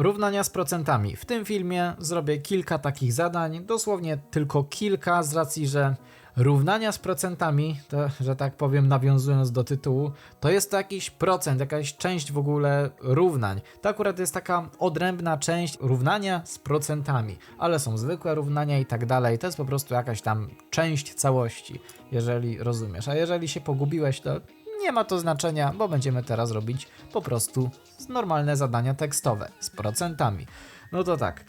Równania z procentami. W tym filmie zrobię kilka takich zadań, dosłownie tylko kilka, z racji, że równania z procentami, to, że tak powiem, nawiązując do tytułu, to jest to jakiś procent, jakaś część w ogóle równań. To akurat jest taka odrębna część równania z procentami, ale są zwykłe równania i tak dalej. To jest po prostu jakaś tam część całości, jeżeli rozumiesz. A jeżeli się pogubiłeś, to nie ma to znaczenia, bo będziemy teraz robić po prostu normalne zadania tekstowe z procentami. No to tak.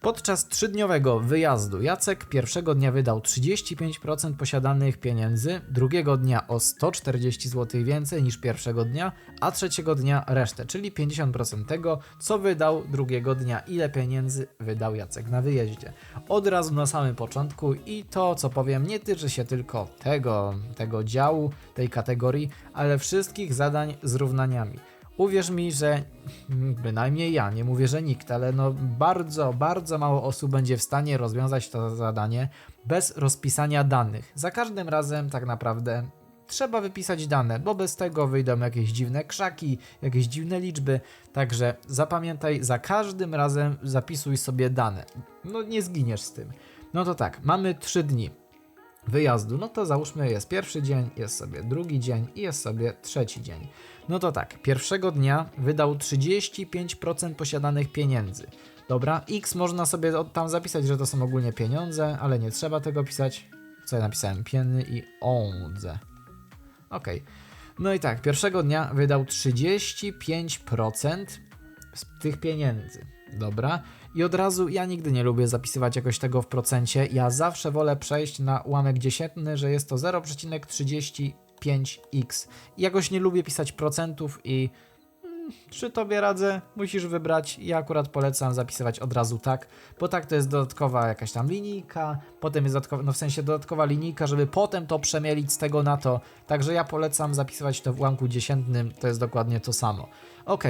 Podczas trzydniowego wyjazdu Jacek pierwszego dnia wydał 35% posiadanych pieniędzy, drugiego dnia o 140 zł więcej niż pierwszego dnia, a trzeciego dnia resztę, czyli 50% tego, co wydał drugiego dnia. Ile pieniędzy wydał Jacek na wyjeździe? Od razu na samym początku i to, co powiem, nie tyczy się tylko tego, tego działu, tej kategorii, ale wszystkich zadań z równaniami. Uwierz mi, że bynajmniej ja, nie mówię, że nikt, ale no bardzo, bardzo mało osób będzie w stanie rozwiązać to zadanie bez rozpisania danych. Za każdym razem tak naprawdę trzeba wypisać dane, bo bez tego wyjdą jakieś dziwne krzaki, jakieś dziwne liczby. Także zapamiętaj, za każdym razem zapisuj sobie dane. No nie zginiesz z tym. No to tak, mamy 3 dni wyjazdu, no to załóżmy jest pierwszy dzień, jest sobie drugi dzień i jest sobie trzeci dzień. No to tak, pierwszego dnia wydał 35% posiadanych pieniędzy. Dobra, X można sobie tam zapisać, że to są ogólnie pieniądze, ale nie trzeba tego pisać. Co ja napisałem? Pieny i ołdze. Okej. No i tak, pierwszego dnia wydał 35% z tych pieniędzy. Dobra. I od razu ja nigdy nie lubię zapisywać jakoś tego w procencie. Ja zawsze wolę przejść na ułamek dziesiętny, że jest to 0,35 5x. Jakoś nie lubię pisać procentów i mm, czy tobie radzę, musisz wybrać. Ja akurat polecam zapisywać od razu tak, bo tak to jest dodatkowa jakaś tam linijka, potem jest dodatkowa, no w sensie dodatkowa linijka, żeby potem to przemielić z tego na to. Także ja polecam zapisywać to w ułamku dziesiętnym, to jest dokładnie to samo. Ok,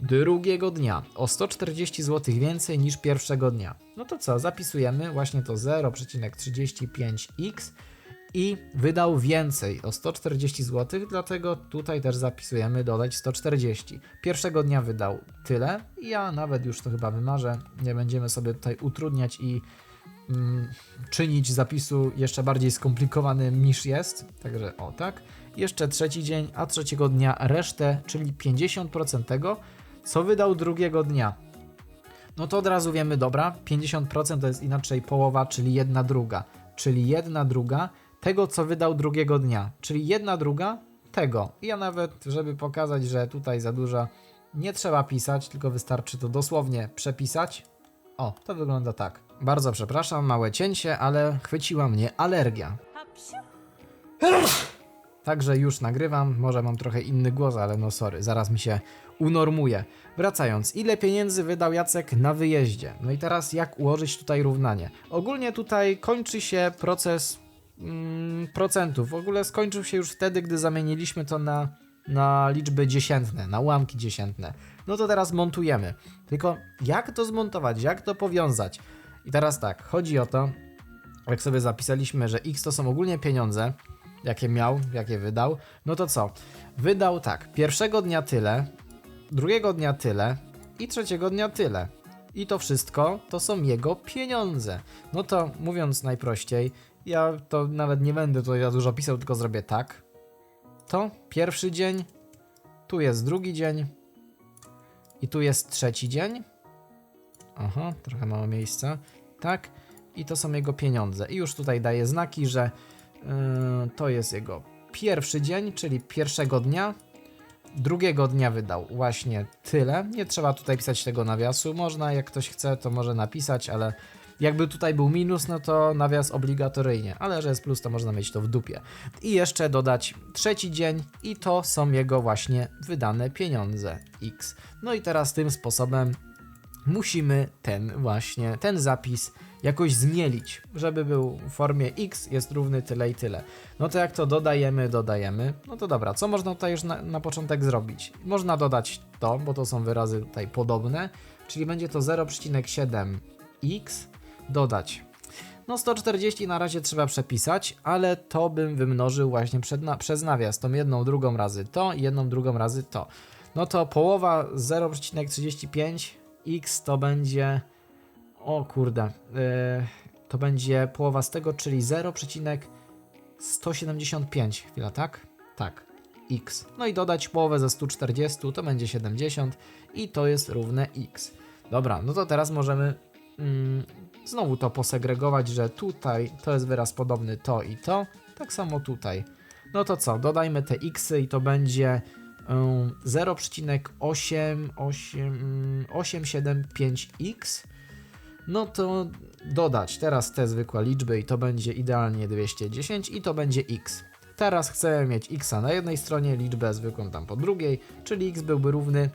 drugiego dnia o 140 zł więcej niż pierwszego dnia. No to co, zapisujemy właśnie to 0,35x i wydał więcej o 140 zł, dlatego tutaj też zapisujemy dodać 140. Pierwszego dnia wydał tyle, ja nawet już to chyba wymarzę, nie będziemy sobie tutaj utrudniać i mm, czynić zapisu jeszcze bardziej skomplikowanym niż jest, także o tak. Jeszcze trzeci dzień, a trzeciego dnia resztę, czyli 50% tego, co wydał drugiego dnia. No to od razu wiemy, dobra, 50% to jest inaczej połowa, czyli jedna druga, czyli jedna druga tego, co wydał drugiego dnia, czyli jedna druga tego. Ja nawet, żeby pokazać, że tutaj za dużo nie trzeba pisać, tylko wystarczy to dosłownie przepisać. O, to wygląda tak. Bardzo przepraszam, małe cięcie, ale chwyciła mnie alergia. Także już nagrywam, może mam trochę inny głos, ale no sorry, zaraz mi się unormuje. Wracając, ile pieniędzy wydał Jacek na wyjeździe? No i teraz jak ułożyć tutaj równanie? Ogólnie tutaj kończy się proces procentów. W ogóle skończył się już wtedy, gdy zamieniliśmy to na, na liczby dziesiętne, na ułamki dziesiętne. No to teraz montujemy. Tylko jak to zmontować, jak to powiązać? I teraz tak, chodzi o to, jak sobie zapisaliśmy, że x to są ogólnie pieniądze, jakie miał, jakie wydał, no to co? Wydał tak, pierwszego dnia tyle, drugiego dnia tyle i trzeciego dnia tyle. I to wszystko to są jego pieniądze. No to mówiąc najprościej, ja to nawet nie będę tutaj za dużo pisał, tylko zrobię tak. To pierwszy dzień, tu jest drugi dzień i tu jest trzeci dzień. Aha, trochę mało miejsca. Tak. I to są jego pieniądze. I już tutaj daję znaki, że yy, to jest jego pierwszy dzień, czyli pierwszego dnia. Drugiego dnia wydał właśnie tyle. Nie trzeba tutaj pisać tego nawiasu. Można, jak ktoś chce, to może napisać, ale jakby tutaj był minus, no to nawias obligatoryjnie, ale że jest plus, to można mieć to w dupie. I jeszcze dodać trzeci dzień i to są jego właśnie wydane pieniądze X. No i teraz tym sposobem musimy ten właśnie, ten zapis jakoś zmielić, żeby był w formie x jest równy tyle i tyle. No to jak to dodajemy, dodajemy, no to dobra, co można tutaj już na, na początek zrobić? Można dodać to, bo to są wyrazy tutaj podobne, czyli będzie to 0,7x dodać. No 140 na razie trzeba przepisać, ale to bym wymnożył właśnie przed na, przez nawias, tą jedną drugą razy to i jedną drugą razy to. No to połowa 0,35 x to będzie. O kurde. e, to będzie połowa z tego, czyli 0,175. Chwila, tak? Tak. x. No i dodać połowę ze 140 to będzie 70 i to jest równe x. Dobra, no to teraz możemy mm, znowu to posegregować, że tutaj to jest wyraz podobny to i to. Tak samo tutaj. No to co? Dodajmy te xy i to będzie um, 0,875x. No to dodać teraz te zwykłe liczby i to będzie idealnie 210 i to będzie x. Teraz chcemy mieć x na jednej stronie, liczbę zwykłą tam po drugiej, czyli x byłby równy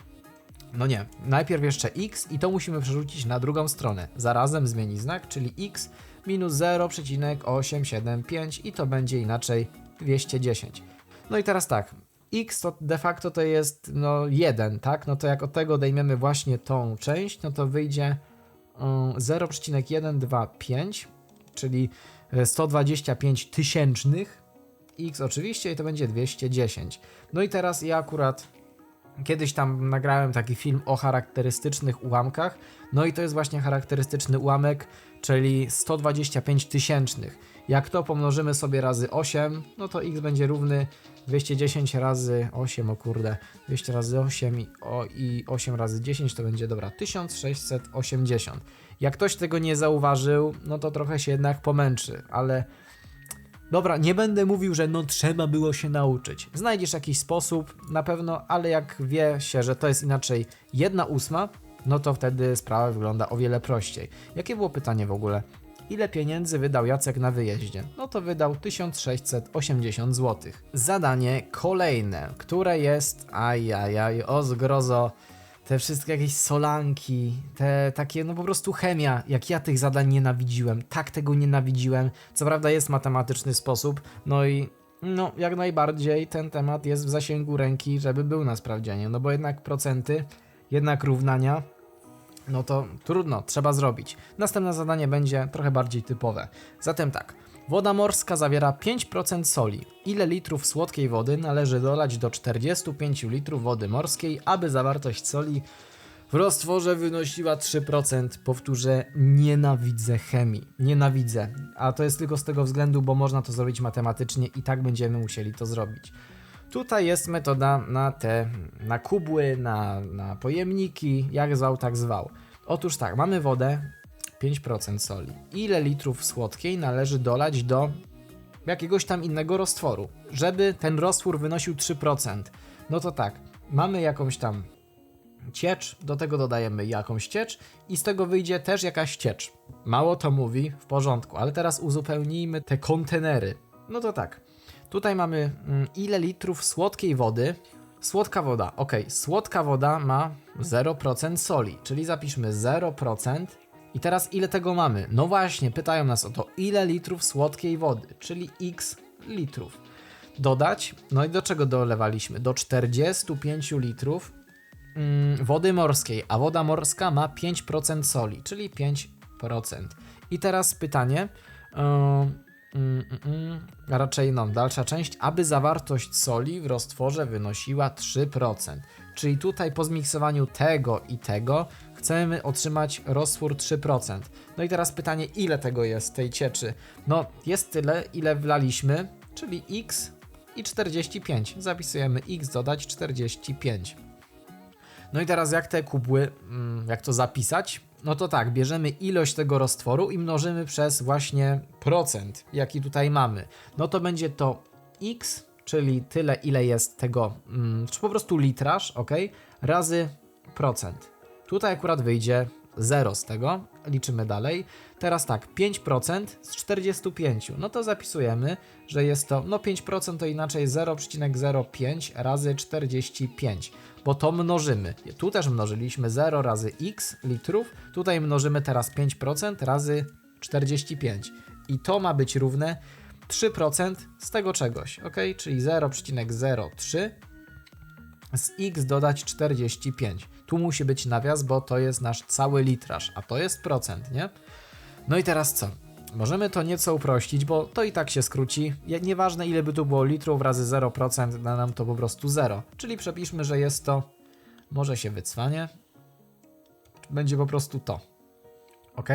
no nie, najpierw jeszcze x i to musimy przerzucić na drugą stronę. Zarazem zmieni znak, czyli x minus 0,875 i to będzie inaczej 210. No i teraz tak, x to de facto to jest no 1, tak? No to jak od tego odejmiemy właśnie tą część, no to wyjdzie um, 0,125, czyli e, 125 tysięcznych x oczywiście i to będzie 210. No i teraz ja akurat Kiedyś tam nagrałem taki film o charakterystycznych ułamkach, no i to jest właśnie charakterystyczny ułamek, czyli 125 tysięcznych. Jak to pomnożymy sobie razy 8, no to x będzie równy 210 razy 8, o kurde, 200 razy 8 i, o, i 8 razy 10 to będzie, dobra, 1680. Jak ktoś tego nie zauważył, no to trochę się jednak pomęczy, ale Dobra, nie będę mówił, że no trzeba było się nauczyć. Znajdziesz jakiś sposób, na pewno, ale jak wie się, że to jest inaczej jedna ósma, no to wtedy sprawa wygląda o wiele prościej. Jakie było pytanie w ogóle? Ile pieniędzy wydał Jacek na wyjeździe? No to wydał 1680 zł. Zadanie kolejne, które jest, ajajaj, o zgrozo, te wszystkie jakieś solanki, te takie, no po prostu chemia. Jak ja tych zadań nienawidziłem, tak tego nienawidziłem. Co prawda jest matematyczny sposób, no i no jak najbardziej ten temat jest w zasięgu ręki, żeby był na sprawdzianie, no bo jednak procenty, jednak równania, no to trudno, trzeba zrobić. Następne zadanie będzie trochę bardziej typowe. Zatem tak. Woda morska zawiera 5% soli. Ile litrów słodkiej wody należy dolać do 45 litrów wody morskiej, aby zawartość soli w roztworze wynosiła 3%? Powtórzę, nienawidzę chemii. Nienawidzę. A to jest tylko z tego względu, bo można to zrobić matematycznie i tak będziemy musieli to zrobić. Tutaj jest metoda na te, na kubły, na, na pojemniki, jak zwał, tak zwał. Otóż tak, mamy wodę, 5% soli. Ile litrów słodkiej należy dolać do jakiegoś tam innego roztworu, żeby ten roztwór wynosił 3%? No to tak, mamy jakąś tam ciecz, do tego dodajemy jakąś ciecz i z tego wyjdzie też jakaś ciecz. Mało to mówi, w porządku, ale teraz uzupełnijmy te kontenery. No to tak, tutaj mamy mm, ile litrów słodkiej wody. Słodka woda, ok, słodka woda ma 0% soli, czyli zapiszmy 0% i teraz ile tego mamy? No właśnie, pytają nas o to, ile litrów słodkiej wody, czyli x litrów. Dodać, no i do czego dolewaliśmy? Do 45 litrów mm, wody morskiej, a woda morska ma 5% soli, czyli 5%. I teraz pytanie, yy, mm, mm, a raczej no, dalsza część, aby zawartość soli w roztworze wynosiła 3%. Czyli tutaj po zmiksowaniu tego i tego chcemy otrzymać roztwór 3%. No i teraz pytanie, ile tego jest tej cieczy? No, jest tyle, ile wlaliśmy, czyli x i 45. Zapisujemy x dodać 45. No i teraz jak te kubły, mm, jak to zapisać? No to tak, bierzemy ilość tego roztworu i mnożymy przez właśnie procent, jaki tutaj mamy. No to będzie to x, czyli tyle, ile jest tego, mm, czy po prostu litraż, ok, razy procent. Tutaj akurat wyjdzie 0 z tego, liczymy dalej. Teraz tak, 5% z 45. No to zapisujemy, że jest to, no 5% to inaczej 0,05 razy 45, bo to mnożymy. Tu też mnożyliśmy 0 razy x litrów, tutaj mnożymy teraz 5% razy 45. I to ma być równe 3% z tego czegoś, ok? Czyli 0,03 z x dodać 45. Tu musi być nawias, bo to jest nasz cały litraż, a to jest procent, nie? No i teraz co? Możemy to nieco uprościć, bo to i tak się skróci. Nieważne ile by tu było litrów razy 0%, da nam to po prostu 0. Czyli przepiszmy, że jest to, może się wycwanie, będzie po prostu to. Ok?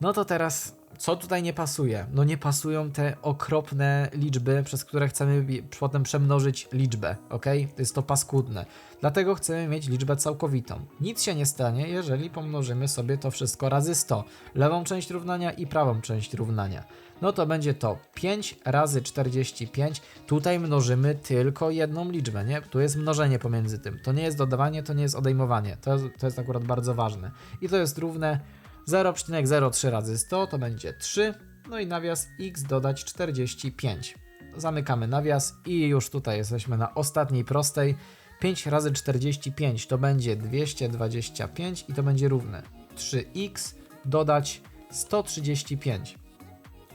No to teraz, co tutaj nie pasuje? No nie pasują te okropne liczby, przez które chcemy potem przemnożyć liczbę. Ok? To jest to paskudne. Dlatego chcemy mieć liczbę całkowitą. Nic się nie stanie, jeżeli pomnożymy sobie to wszystko razy 100. Lewą część równania i prawą część równania. No to będzie to 5 razy 45. Tutaj mnożymy tylko jedną liczbę, nie? Tu jest mnożenie pomiędzy tym. To nie jest dodawanie, to nie jest odejmowanie. To, to jest akurat bardzo ważne. I to jest równe 0,03 razy 100 to będzie 3. No i nawias x dodać 45. Zamykamy nawias i już tutaj jesteśmy na ostatniej prostej. 5 razy 45 to będzie 225 i to będzie równe 3x dodać 135.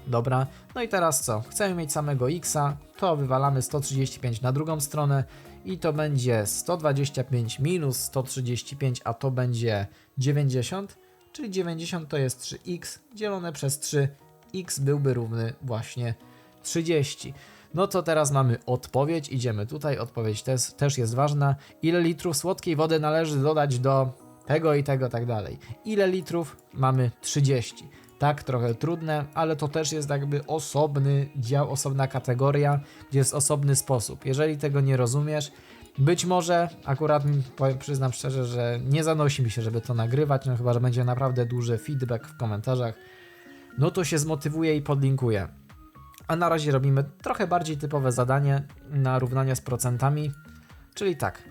Dobra, no i teraz co? Chcemy mieć samego x, to wywalamy 135 na drugą stronę i to będzie 125 minus 135, a to będzie 90, czyli 90 to jest 3x dzielone przez 3, x byłby równy właśnie 30. No to teraz mamy odpowiedź, idziemy tutaj, odpowiedź też, też jest ważna. Ile litrów słodkiej wody należy dodać do tego i tego, tak dalej. Ile litrów? Mamy 30. Tak, trochę trudne, ale to też jest jakby osobny dział, osobna kategoria, gdzie jest osobny sposób. Jeżeli tego nie rozumiesz, być może akurat przyznam szczerze, że nie zanosi mi się, żeby to nagrywać, no chyba, że będzie naprawdę duży feedback w komentarzach, no to się zmotywuję i podlinkuję. A na razie robimy trochę bardziej typowe zadanie na równania z procentami, czyli tak.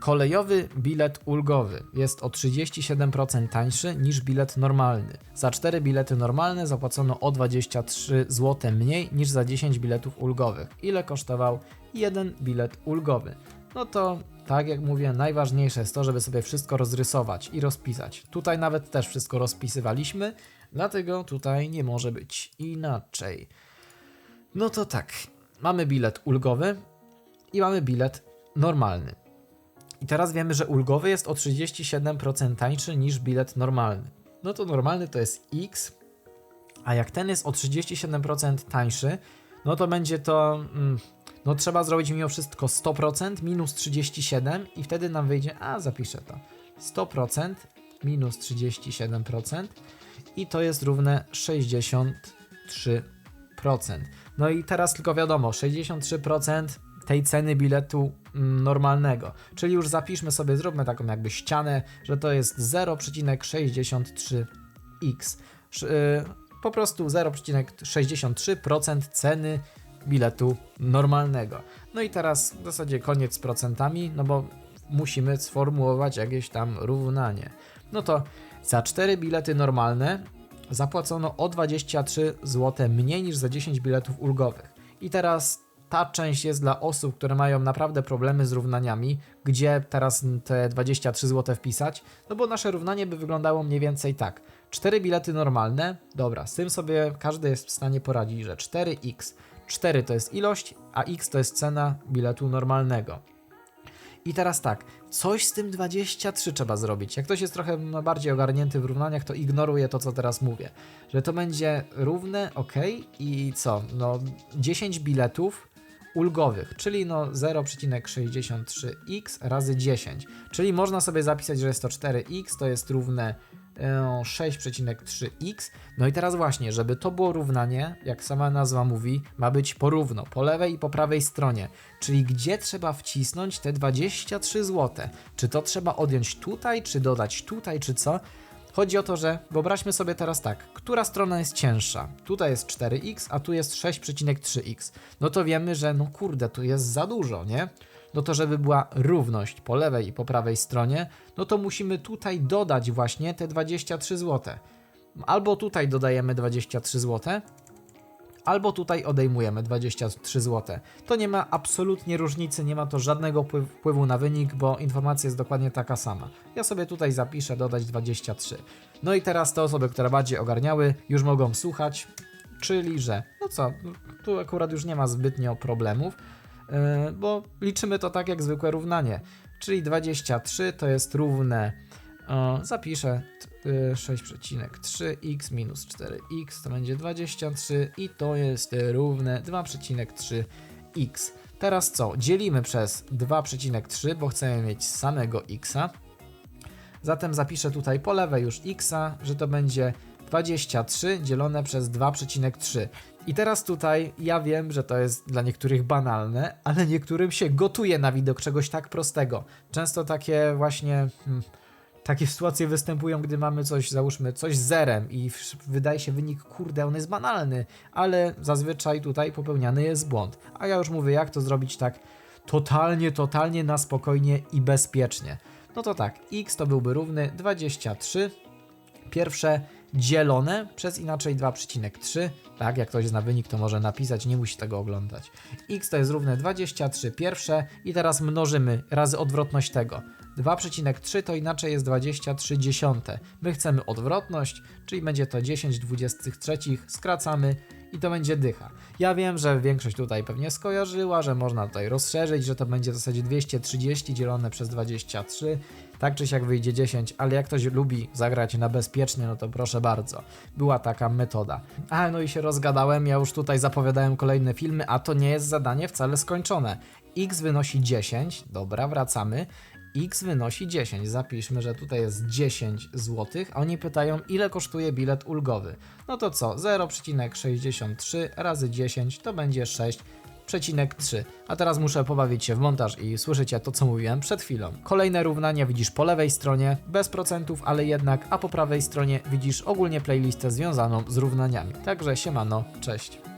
Kolejowy bilet ulgowy jest o 37% tańszy niż bilet normalny. Za 4 bilety normalne zapłacono o 23 zł mniej niż za 10 biletów ulgowych. Ile kosztował jeden bilet ulgowy? No to tak jak mówię, najważniejsze jest to, żeby sobie wszystko rozrysować i rozpisać. Tutaj nawet też wszystko rozpisywaliśmy, dlatego tutaj nie może być inaczej. No to tak, mamy bilet ulgowy i mamy bilet normalny. I teraz wiemy, że ulgowy jest o 37% tańszy niż bilet normalny. No to normalny to jest X, a jak ten jest o 37% tańszy, no to będzie to. No trzeba zrobić mimo wszystko 100% minus 37 i wtedy nam wyjdzie. A zapiszę to. 100% minus 37% i to jest równe 63%. No i teraz tylko wiadomo, 63% tej ceny biletu mm, normalnego. Czyli już zapiszmy sobie, zróbmy taką jakby ścianę, że to jest 0,63x. Sz- y, Po prostu 0,63% ceny biletu normalnego. No i teraz w zasadzie koniec z procentami, no bo musimy sformułować jakieś tam równanie. No to za 4 bilety normalne zapłacono o 23 zł mniej niż za 10 biletów ulgowych. I teraz ta część jest dla osób, które mają naprawdę problemy z równaniami, gdzie teraz te 23 zł wpisać, no bo nasze równanie by wyglądało mniej więcej tak. 4 bilety normalne, dobra, z tym sobie każdy jest w stanie poradzić, że 4x, 4 to jest ilość, a x to jest cena biletu normalnego. I teraz tak, coś z tym 23 trzeba zrobić. Jak ktoś jest trochę no, bardziej ogarnięty w równaniach, to ignoruje to, co teraz mówię. Że to będzie równe, ok, i co? No 10 biletów ulgowych, czyli no 0,63x razy 10. Czyli można sobie zapisać, że jest to 4x, to jest równe 6,3x. No i teraz właśnie, żeby to było równanie, jak sama nazwa mówi, ma być porówno, po lewej i po prawej stronie. Czyli gdzie trzeba wcisnąć te 23 zł? Czy to trzeba odjąć tutaj, czy dodać tutaj, czy co? Chodzi o to, że wyobraźmy sobie teraz tak, która strona jest cięższa? Tutaj jest 4x, a tu jest 6,3x. No to wiemy, że no kurde, tu jest za dużo, nie? No to żeby była równość po lewej i po prawej stronie, no to musimy tutaj dodać właśnie te 23 zł. Albo tutaj dodajemy 23 zł, albo tutaj odejmujemy 23 zł. To nie ma absolutnie różnicy, nie ma to żadnego wpływ- wpływu na wynik, bo informacja jest dokładnie taka sama. Ja sobie tutaj zapiszę dodać 23. No i teraz te osoby, które bardziej ogarniały, już mogą słuchać, czyli że, no co, tu akurat już nie ma zbytnio problemów, bo liczymy to tak jak zwykłe równanie. Czyli 23 to jest równe, zapiszę t- y, 6,3x minus 4x to będzie 23 i to jest równe 2,3x. Teraz co? Dzielimy przez 2,3, bo chcemy mieć samego xa. Zatem zapiszę tutaj po lewej już x, że to będzie 23 dzielone przez 2,3. I teraz tutaj ja wiem, że to jest dla niektórych banalne, ale niektórym się gotuje na widok czegoś tak prostego. Często takie właśnie. Hmm, takie sytuacje występują, gdy mamy coś, załóżmy, coś z zerem i wydaje się wynik, kurde, on jest banalny, ale zazwyczaj tutaj popełniany jest błąd. A ja już mówię, jak to zrobić tak totalnie, totalnie na spokojnie i bezpiecznie. No to tak, x to byłby równy 23 pierwsze dzielone przez inaczej 2,3. Tak, jak ktoś zna wynik, to może napisać, nie musi tego oglądać. x to jest równe 23 pierwsze i teraz mnożymy razy odwrotność tego. 2,3 to inaczej jest 23 dziesiąte. My chcemy odwrotność, czyli będzie to 10 23, skracamy i to będzie dycha. Ja wiem, że większość tutaj pewnie skojarzyła, że można tutaj rozszerzyć, że to będzie w zasadzie 230 dzielone przez 23. Tak czy siak wyjdzie 10, ale jak ktoś lubi zagrać na bezpiecznie, no to proszę bardzo. Była taka metoda. A no i się rozgadałem, ja już tutaj zapowiadałem kolejne filmy, a to nie jest zadanie wcale skończone. X wynosi 10, dobra, wracamy. X wynosi 10. Zapiszmy, że tutaj jest 10 zł, a oni pytają, ile kosztuje bilet ulgowy. No to co? 0,63 razy 10 to będzie 6,3. A teraz muszę pobawić się w montaż i słyszycie to, co mówiłem przed chwilą. Kolejne równania widzisz po lewej stronie, bez procentów, ale jednak, a po prawej stronie widzisz ogólnie playlistę związaną z równaniami. Także siemano, cześć.